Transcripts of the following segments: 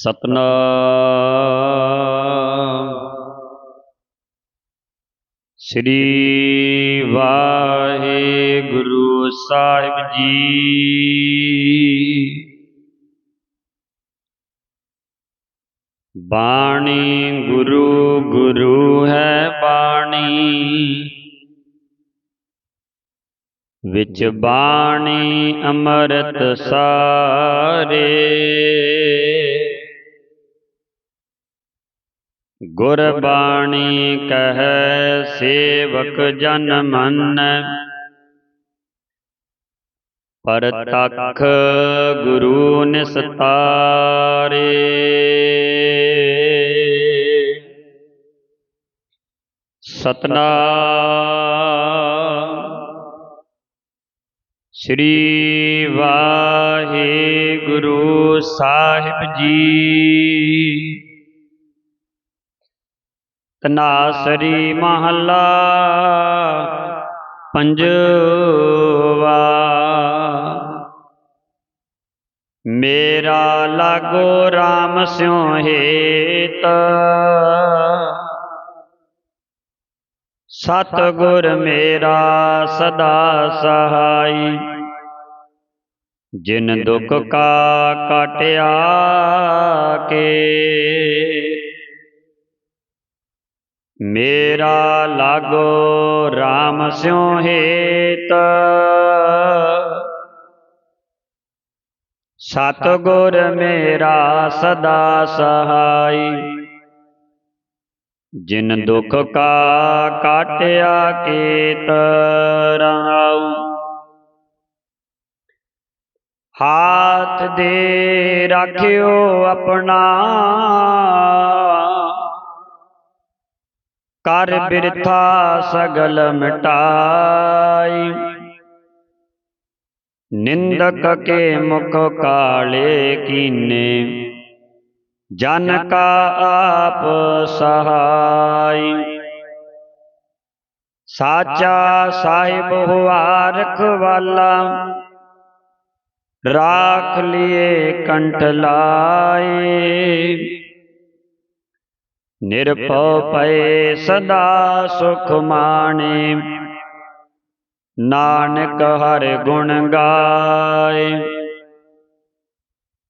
ਸਤਨਾਮ। ਸ੍ਰੀ ਵਾਹਿਗੁਰੂ ਸਾਹਿਬ ਜੀ। ਬਾਣੀ ਗੁਰੂ ਗੁਰੂ ਹੈ ਬਾਣੀ। ਵਿੱਚ ਬਾਣੀ ਅੰਮ੍ਰਿਤ ਸਾਰੇ। ਗੁਰਬਾਣੀ ਕਹੈ ਸੇਵਕ ਜਨ ਮਨ। ਪਰਤਖ ਗੁਰੂ ਨਿਸਤਾਰੇ। ਸਤਨਾਮ। ਸ੍ਰੀ ਵਾਹਿਗੁਰੂ ਸਾਹਿਬ ਜੀ। ਤਨਾਸਰੀ ਮਹੱਲਾ ਪੰਜਵਾ। ਮੇਰਾ ਲਾਗੋ RAM ਸਿਉ ਹੇਤ। ਸਤ ਗੁਰ ਮੇਰਾ ਸਦਾ ਸਹਾਈ। ਜਿਨ ਦੁਖ ਕਾ ਕਟਿਆ ਕੇ। ਮੇਰਾ ਲਾਗੋ RAM ਸਿਉ ਹੇਤ। ਸਤ ਗੁਰ ਮੇਰਾ ਸਦਾ ਸਹਾਈ। ਜਿਨ ਦੁਖ ਕਾ ਕਾਟਿਆ ਕੀਤ ਰਹਾਉ। ਹਾਥ ਦੇ ਰਾਖਿਓ ਆਪਣਾ। ਕਰ ਬਿਰਥਾ ਸਗਲ ਮਿਟਾਈ। ਨਿੰਦਕ ਕੇ ਮੁਖ ਕਾਲੇ ਕੀਨੇ। ਜਨ ਕਾ ਆਪ ਸਹਾਈ। ਸਾਚਾ ਸਾਹਿਬ ਹੁਆ ਰਖਵਾਲਾ। ਰਾਖ ਲਿਏ ਕੰਠ ਲਾਏ। ਨਿਰਭਉ ਪਏ ਸਦਾ ਸੁਖ ਮਾਣੇ। ਨਾਨਕ ਹਰ ਗੁਣ ਗਾਏ।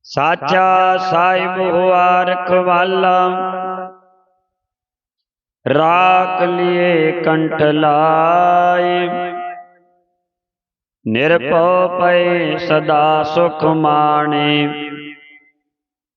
ਸਾਚਾ ਸਾਹਿਬ ਹੁਆ ਰਖਵਾਲਾ। ਰਾਖ ਲਿਏ ਕੰਠ ਲਾਏ। ਨਿਰਭਉ ਪਏ ਸਦਾ ਸੁਖ ਮਾਣੇ।